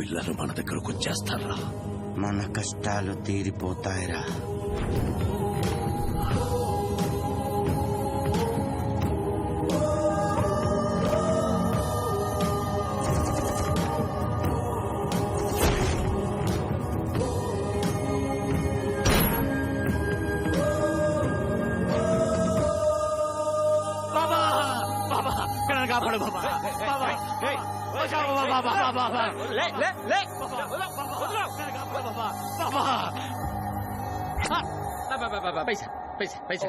పిల్లలు మన దగ్గరకు వచ్చేస్తారా? మన కష్టాలు తీరిపోతాయిరా. పైసా పైసా పైసా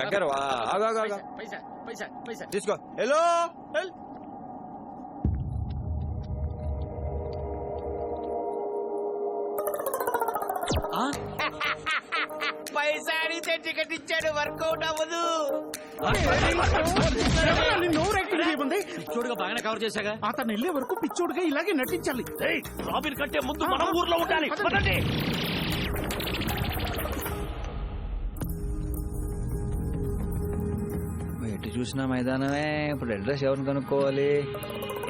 దగ్గర వా. ఆగు, ఆగు, ఆగు. పైసా పైసా పైసా తీసుకో హలో పైసా అడిగితే టికెట్ ఇచ్చాడు వర్కౌట్ అవ్వదు చూడుగా బాగానే కవర్ చేశాగా. అతను వెళ్ళే వరకు పిచ్చోడుగా ఇలాగే నటించాలి. రాబిన్ కంటే ముందు మనం ఊర్లో ఉండాలి. పదండి. ఎటు చూసినా మైదానమే ఇప్పుడు అడ్రస్ ఎవరిని కనుక్కోవాలి?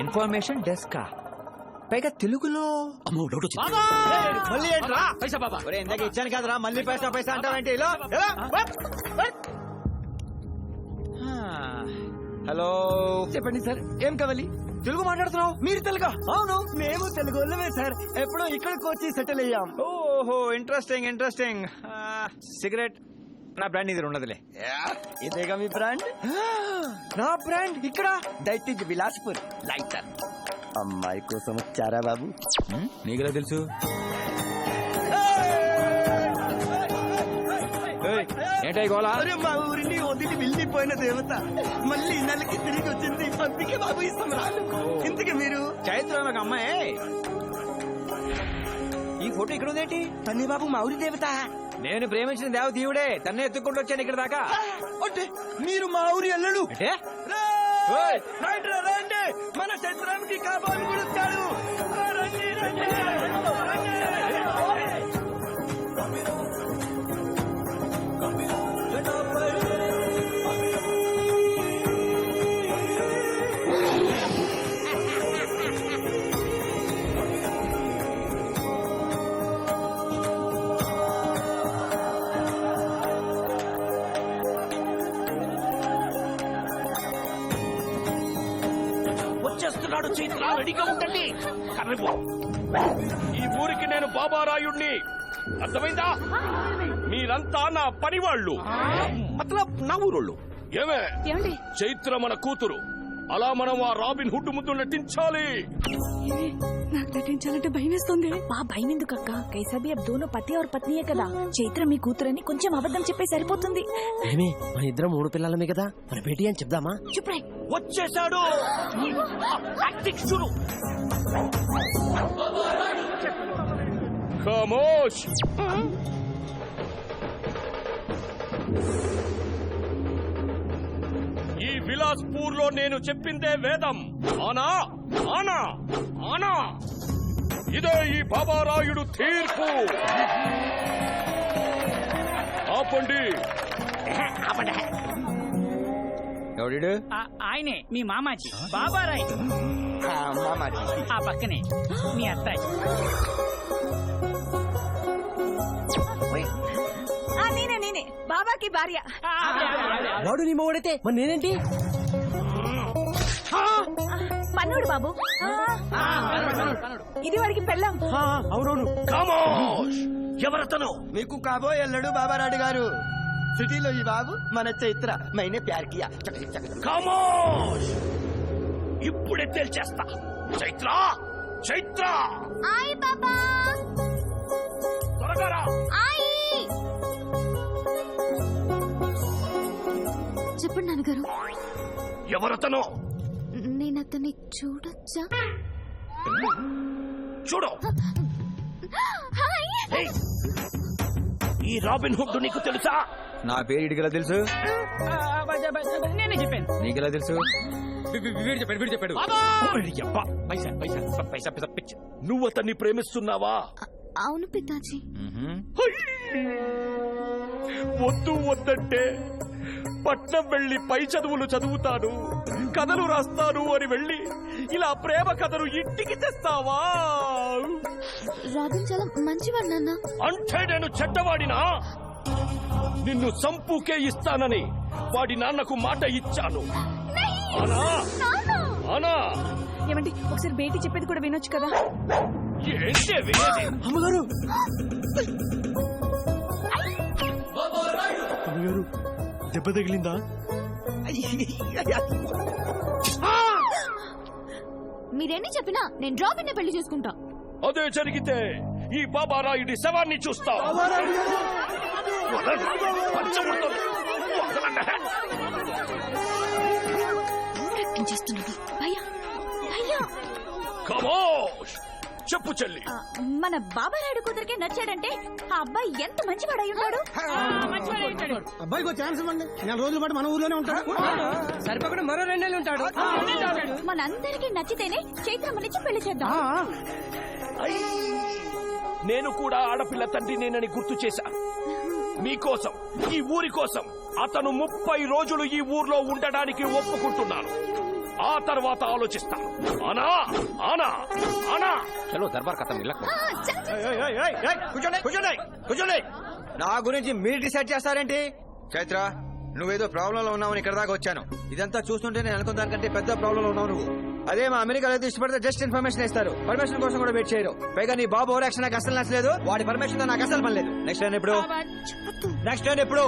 ఇన్ఫర్మేషన్ డెస్కా. పైగా తెలుగులో. అమ్మో డౌట్ వచ్చింది. మళ్ళీ ఏంట్రా? పైసా బాబా. ఒరే ఇందాక ఇచ్చాను కదరా మళ్ళీ పైసా పైసా అంటావేంటి? ఇలా హలో. చెప్పండి సార్ ఏం కావాలి? తెలుగు మాట్లాడుతున్నావు? మీరు తెలుగా? అవును. మేము తెలుగు వాళ్ళమే సార్. ఎప్పుడో ఇక్కడికి వచ్చి సెటిల్ అయ్యాం. ఓహో ఇంట్రెస్టింగ్ ఇంట్రెస్టింగ్ సిగరెట్ నా బ్రాండ్ ఇది ఉండదులే ఇదేగా మీ బ్రాండ్? నా బ్రాండ్ ఇక్కడ? That is Bilaspur lighter. అమ్మాయి కోసం వచ్చారా బాబు? నీకెలా తెలుసు? ఏంటై గోలా? అరే మా ఊరిని వదిలి వెళ్ళిపోయిన దేవత. మళ్ళీ నెలకి తిరిగి వచ్చింది. అందుకే బాబు ఇస్తాం రాదు ఇంతకి మీరు? చైత్ర ఒక అమ్మాయి. ఈ ఫోటో ఇక్కడ ఉందేంటి? తన్ని బాబు మా ఊరి దేవత. నేను ప్రేమించిన దేవతీయుడే. తన్నే ఎత్తుకుంటూ వచ్చాను ఇక్కడ దాకా. అంటే మీరు మా ఊరి అల్లుడు. అంటే! రండి రా, వచ్చేస్తున్నాడు చైత్ర రెడీగా ఉండండి. ఈ ఊరికి నేను బాబారాయుణ్ణి. అర్థమైందా? మీరంతా నా పనివాళ్ళు. మతలబ్ నా ఊరోళ్ళు. ఏమే? చైత్ర మన కూతురు. అలా మనం ఆ రాబిన్ హుడ్ ముందు నటించాలి. నాకు నటించాలంటే భయం వేస్తుంది మా భయం ఎందుకు అక్క కైసాబి అబ్ పతి ఆర్ పత్నియే కదా. చైత్ర మీ కూతురని కొంచెం అబద్ధం చెప్పే సరిపోతుంది. మన ఇద్దరం మూడు పిల్లలమే కదా? మన బేటి అని చెప్దామా? చెప్పాయి వచ్చేసాడు ఈ విలాస్పూర్లో నేను చెప్పిందే వేదం. ఆనా ఆనా ఆనా. ఇదే ఈ బాబారాయుడు తీర్పు. ఆపండి. ఎవడు ఆయనే మీ మామాజీ. బాబారాయ్. ఆ పక్కనే మీ అత్తాయి ఆ నేనే నేనే. బాబాకి భార్య. వాడు నీ మొగుడైతే మరి నేనేంటి? పన్నుడు బాబు. ఇది వాడికి పెళ్ళాం. అవునవును. ఎవరతను? మీకు కాబోయే అల్లుడు బాబారాడు గారు. సిటీలో ఈ బాబు మన చైత్ర మైనే ప్యార్ కియా ఇప్పుడే తేల్చేస్తా. చైత్ర! చైత్ర! ఆయ్ బాబా! త్వరగా. చెప్పండి నాన్నగారు. ఎవరతను? నేను అతన్ని చూడొచ్చా? చూడు. ఈ రాబిన్ హుడ్ నీకు తెలుసా? నా పేరు ఇడికెలా తెలుసు? నేనే చెప్పాను. నీకెలా తెలుసు? వీడు చెప్పాడు వీడు చెప్పాడు. ఓరి యబ్బా, పైసా పైసా పైసా పైసా పిచ్చి. నువ్వు అతన్ని ప్రేమిస్తున్నావా? అవును పితాజీ. వద్దు వద్దంటే పట్నం వెళ్ళి పై చదువులు చదువుతాను కథలు రాస్తాను అని వెళ్ళి ఇలా ప్రేమ కథలు ఇంటికి తెస్తావా? రాబిన్ చాలా మంచివాడు నాన్న. అంటే నేను చెడ్డవాడినా? నిన్ను సంపుకే ఇస్తానని వాడి నాన్నకు మాట ఇచ్చాను. అనా! అనా! ఏమండి ఒకసారి బేటీ చెప్పేది కూడా వినొచ్చు కదా? ఏంటి అమ్మగారు! దెబ్బ తగిలిందా? మీరేన్ని చెప్పినా నేను డ్రాబిన్ పెళ్ళి చేసుకుంటా అదే జరిగితే ఈ బాబారాయుడి శవాన్ని చూస్తా చేస్తున్నాడు భయ్యా భయ్యా చెప్పు చెల్లి. మన బాబారాయుడు కూతురికే నచ్చాడంటే ఆ అబ్బాయి ఎంత మంచివాడై ఉన్నాడు అబ్బాయికి ఛాన్స్ ఇవ్వండి. నెల రోజుల పాటు మన ఊర్లోనే ఉంటాడు. సరిపకుండా మరో రెండేళ్ళు ఉంటాడు. మనందరికీ నచ్చితేనే చైత్రమ్మనిచ్చి పెళ్ళి చేద్దాం. నేను కూడా ఆడపిల్ల తండ్రి నేనని గుర్తు చేశాను మీకోసం ఈ ఊరి కోసం అతను ముప్పై రోజులు ఈ ఊర్లో ఉండడానికి ఒప్పుకుంటున్నాను. ఆ తర్వాత ఆలోచిస్తాను అనా అనా అనా. చలో దర్బార్ కథం కూర్చోండి నా గురించి మీరు డిసైడ్ చేస్తారేంటి? చైత్ర నువ్వేదో ప్రాబ్లం లో ఉన్నావని ఇక్కడ దాకా వచ్చాను. ఇదంతా చూస్తుంటే నేను అనుకున్న దానికంటే పెద్ద ప్రాబ్లం లో ఉన్నావు నువ్వు. అదే మా అమెరికాలో ఇష్టపడితే జస్ట్ ఇన్ఫర్మేషన్ ఇస్తారు. పర్మిషన్ కోసం కూడా వెయిట్ చేయరు. పైగా నీ బాబు ఓవర్ యాక్షన్ నాకు అసలు నచ్చలేదు. వాడి పర్మిషన్తో నాకు అసలు పని లేదు. నెక్స్ట్ టైం ఎప్పుడు? నెక్స్ట్ టైం ఎప్పుడు?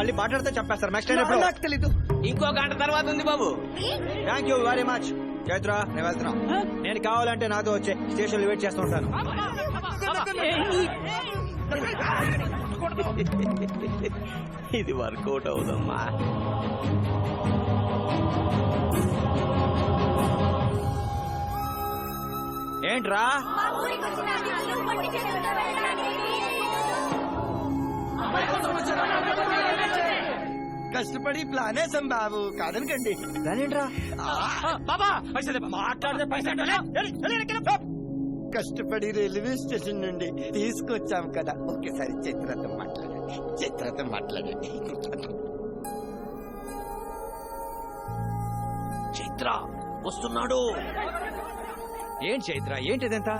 మళ్ళీ మాట్లాడితే చెప్పేస్తారు. నెక్స్ట్ టైం ఎప్పుడు? నాకు తెలీదు. ఇంకో గంట తర్వాత ఉంది బాబు. Thank you very much Chaitra నేను వెళ్తున్నా నేను కావాలంటే నాతో వచ్చే స్టేషన్ వెయిట్ చేస్తూ ఉంటాను. ఇది వర్కౌట్ అవుదమ్మా. ఏంట్రా? కష్టపడి ప్లాన్ వేసాం బాబు. కాదనకండి. దానేంట్రా? బాబా పైసలు మాట్లాడితే పైసలు కష్టపడి రైల్వే స్టేషన్ నుండి తీసుకొచ్చాం కదా. ఒకేసారి చిత్రతో మాట్లాడండి. చిత్రతో మాట్లాడండి. చైత్ర వస్తున్నాడు. ఏంటి చైత్ర? ఏంటిదంతా?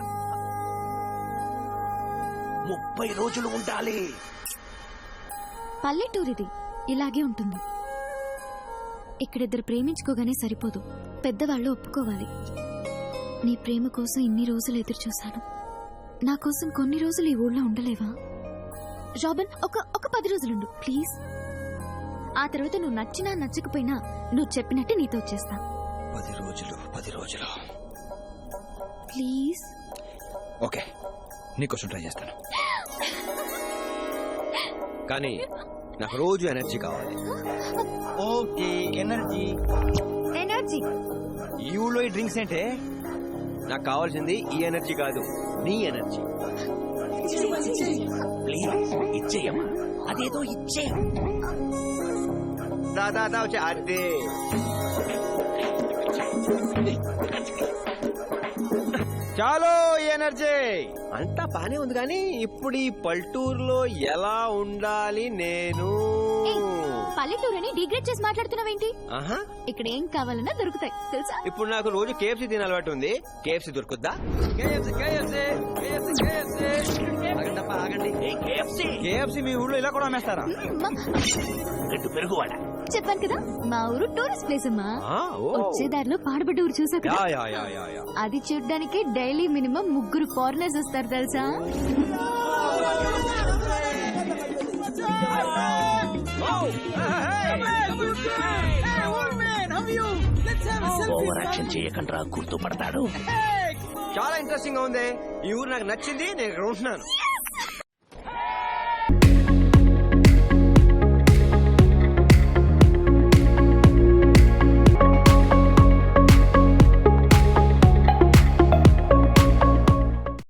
ముప్పై రోజులు ఉండాలి. పల్లెటూరిది ఇలాగే ఉంటుంది. ఇక్కడిద్దరు ప్రేమించుకోగానే సరిపోదు. పెద్దవాళ్ళు ఒప్పుకోవాలి. నీ ప్రేమ కోసం ఇన్ని రోజులు ఎదురు చూశాను నా కోసం కొన్ని రోజులు ఈ ఊళ్ళో ఉండలేవా? రాబిన్ ఒక ఒక పది రోజులుండు ప్లీజ్. ఆ తర్వాత నువ్వు నచ్చినా నచ్చకపోయినా నువ్వు చెప్పినట్టు నీతో వచ్చేస్తా. పది రోజులు పది రోజులు. ప్లీజ్. ఓకే నీకోసం ట్రై చేస్తాను. కానీ నాకు రోజు ఎనర్జీ కావాలి. Okay energy. ఎనర్జీ? ఈ ఊళ్ళో ఈ డ్రింక్స్ ఏంటే? నాకు కావాల్సింది ఈ ఎనర్జీ కాదు నీ ఎనర్జీ. ఇచ్చేయమ్మా. అదేదో ఇచ్చే. దా దా దా వచ్చే అదే. చాలో ఎనర్జీ అంతా బానే ఉంది కానీ ఇప్పుడు ఈ పల్టూరులో ఎలా ఉండాలి నేను? పల్లెటూరని డిగ్రేడ్ చేసి మాట్లాడుతున్నావేంటి? ఆహా. ఇక్కడ ఏం కావాలన్నా దొరుకుతాయి. తెలుసా? ఇప్పుడు నాకు రోజు కేఎఫ్సీ తిన అలవాటు ఉంది. కేఎఫ్సీ దొరుకుద్దా? ఆగండి. కేఎఫ్సీ? మీ ఊళ్ళో ఇలా కూడా అమ్మేస్తారా? చెప్పాను కదా మా ఊరు టూరిస్ట్ ప్లేస్ అమ్మా. ఆ, ఓ. వచ్చే దారిలో పాడుబడ్డ ఊరు చూసా కదా. Yeah yeah yeah yeah yeah. అది చూడ్డానికి డైలీ మినిమం ముగ్గురు ఫారినర్స్ వస్తారు తెలుసా? ఓవర్ యాక్షన్ చేయకుండా గుర్తుపడతాడు చాలా ఇంట్రెస్టింగ్గా ఉంది ఈ ఊరు నాకు నచ్చింది నేను ఇక్కడ ఉంటున్నాను